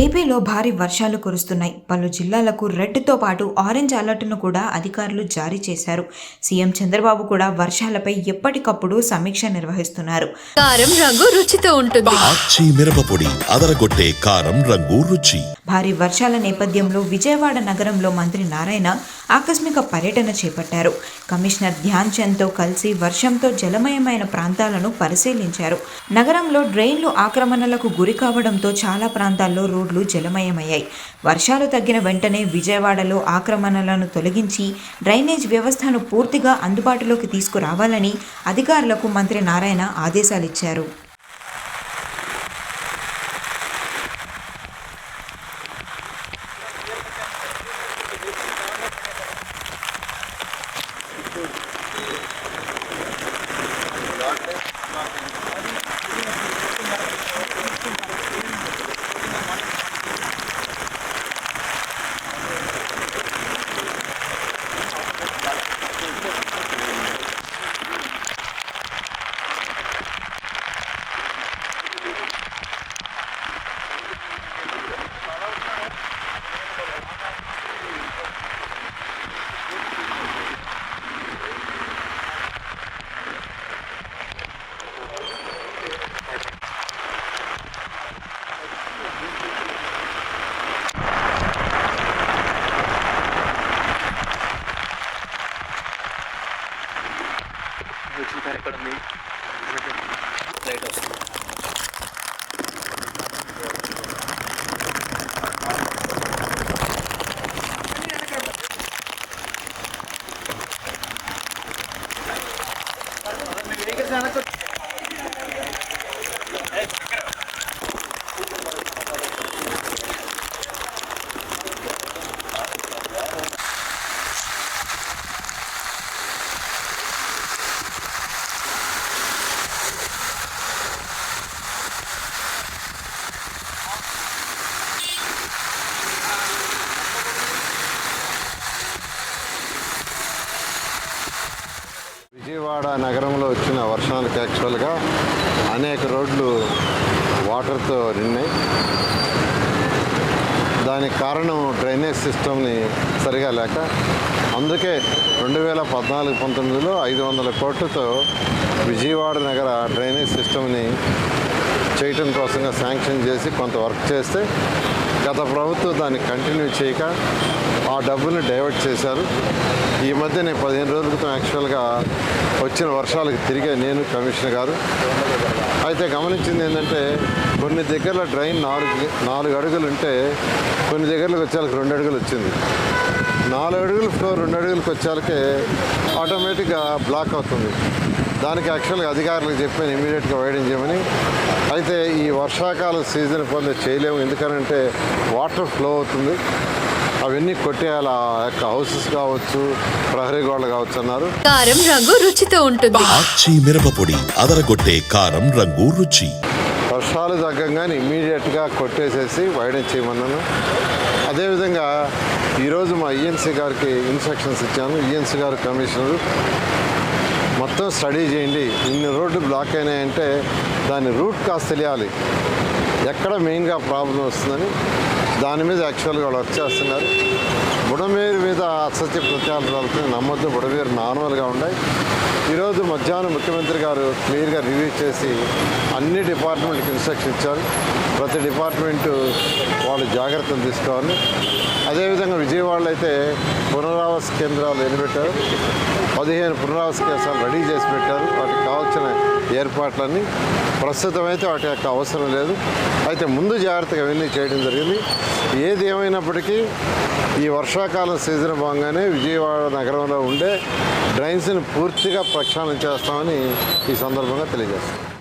ఏపీలో భారీ వర్షాలు కురుస్తున్నాయి. పలు జిల్లాలకు రెడ్తో పాటు ఆరెంజ్ అలర్ట్ను కూడా అధికారులు జారీ చేశారు. సీఎం చంద్రబాబు కూడా వర్షాలపై ఎప్పటికప్పుడు సమీక్ష నిర్వహిస్తున్నారు. కారం రంగు రుచితో ఉంటుంది. మిరపపొడి అదరగొట్టే కారం రంగు రుచి. భారీ వర్షాల నేపథ్యంలో విజయవాడ నగరంలో మంత్రి నారాయణ ఆకస్మిక పర్యటన చేపట్టారు. కమిషనర్ ధ్యాన్ చంద్తో కలిసి వర్షంతో జలమయమైన ప్రాంతాలను పరిశీలించారు. నగరంలో డ్రైన్లు ఆక్రమణలకు గురి కావడంతో చాలా ప్రాంతాల్లో రోడ్లు జలమయమయ్యాయి. వర్షాలు తగ్గిన వెంటనే విజయవాడలో ఆక్రమణలను తొలగించి డ్రైనేజ్ వ్యవస్థను పూర్తిగా అందుబాటులోకి తీసుకురావాలని అధికారులకు మంత్రి నారాయణ ఆదేశాలిచ్చారు. ఎక్కడ ఉంది లైట్ వస్తుంది. విజయవాడ నగరంలో వచ్చిన వర్షాలకు యాక్చువల్గా అనేక రోడ్లు వాటర్తో నిన్నాయి దానికి కారణం డ్రైనేజ్ సిస్టమ్ని సరిగా లేక అందుకే రెండు వేల పద్నాలుగు పంతొమ్మిదిలో ఐదు వందల కోట్లతో విజయవాడ నగర డ్రైనేజ్ సిస్టమ్ని చేయటం కోసంగా శాంక్షన్ చేసి కొంత వర్క్ చేస్తే గత ప్రభుత్వం దాన్ని కంటిన్యూ చేయక ఆ డబ్బుని డైవర్ట్ చేశారు. ఈ మధ్య నేను పదిహేను రోజుల క్రితం యాక్చువల్గా వచ్చిన వర్షాలకు తిరిగే నేను కమిషనర్ గారు. అయితే గమనించింది ఏంటంటే కొన్ని దగ్గరలో డ్రైన్ నాలుగు నాలుగు అడుగులు ఉంటే కొన్ని దగ్గరలకు వచ్చేలకు రెండు అడుగులు వచ్చింది. నాలుగు అడుగులు ఫ్లోర్ రెండు అడుగులకు వచ్చేలకే ఆటోమేటిక్గా బ్లాక్ అవుతుంది. దానికి యాక్చువల్గా అధికారులకు చెప్పాను ఇమీడియట్గా వైడింగ్ చేయమని. అయితే ఈ వర్షాకాలం సీజన్ పొందే చేయలేము. ఎందుకనంటే వాటర్ ఫ్లో అవుతుంది. అవన్నీ కొట్టేయాలి. ఆ యొక్క హౌసెస్ కావచ్చు ప్రహరీ గోడలు కావచ్చు అన్నారు. కారం రంగు రుచితో ఉంటుంది. ఆచి మిరపపొడి అదరగొట్టే కారం రంగు రుచి. వర్షాలు తగ్గంగానే ఇమీడియట్గా కొట్టేసేసి వైడెన్ చేయమన్నాను. అదేవిధంగా ఈరోజు మా ఈఎన్సీ గారికి ఇన్స్ట్రక్షన్స్ ఇచ్చాను. ఈఎన్సీ గారు కమిషనరు. మొత్తం స్టడీ చేయండి. ఇన్ని రోడ్లు బ్లాక్ అయినాయంటే దాని రూట్ కాస్త తెలియాలి. ఎక్కడ మెయిన్గా ప్రాబ్లం వస్తుందని దాని మీద యాక్చువల్గా వాళ్ళు వచ్చేస్తున్నారు బుడమేరు మీద అసత్య ప్రత్యాలు నమ్మొద్దు బుడమేరు నార్మల్గా ఉన్నాయి. ఈరోజు మధ్యాహ్నం ముఖ్యమంత్రి గారు క్లియర్గా రివ్యూ చేసి అన్ని డిపార్ట్మెంట్కి ఇన్స్ట్రక్షన్ ఇచ్చారు. ప్రతి డిపార్ట్మెంటు వాళ్ళు జాగ్రత్తలు తీసుకోవాలి. అదేవిధంగా విజయవాడలో అయితే పునరావాస కేంద్రాలు నిలబెట్టారు. పదిహేను పునరావాస కేంద్రాలు రెడీ చేసి పెట్టారు. వాటికి కావాల్సిన ఏర్పాట్లన్నీ ప్రస్తుతం అయితే వాటి యొక్క అవసరం లేదు. అయితే ముందు జాగ్రత్తగా అవన్నీ చేయడం జరిగింది. ఏది ఏమైనప్పటికీ ఈ వర్షాకాలం సీజన్ భాగంగానే విజయవాడ నగరంలో ఉండే డ్రైన్స్ని పూర్తిగా ప్రక్షాళన చేస్తామని ఈ సందర్భంగా తెలియజేస్తాం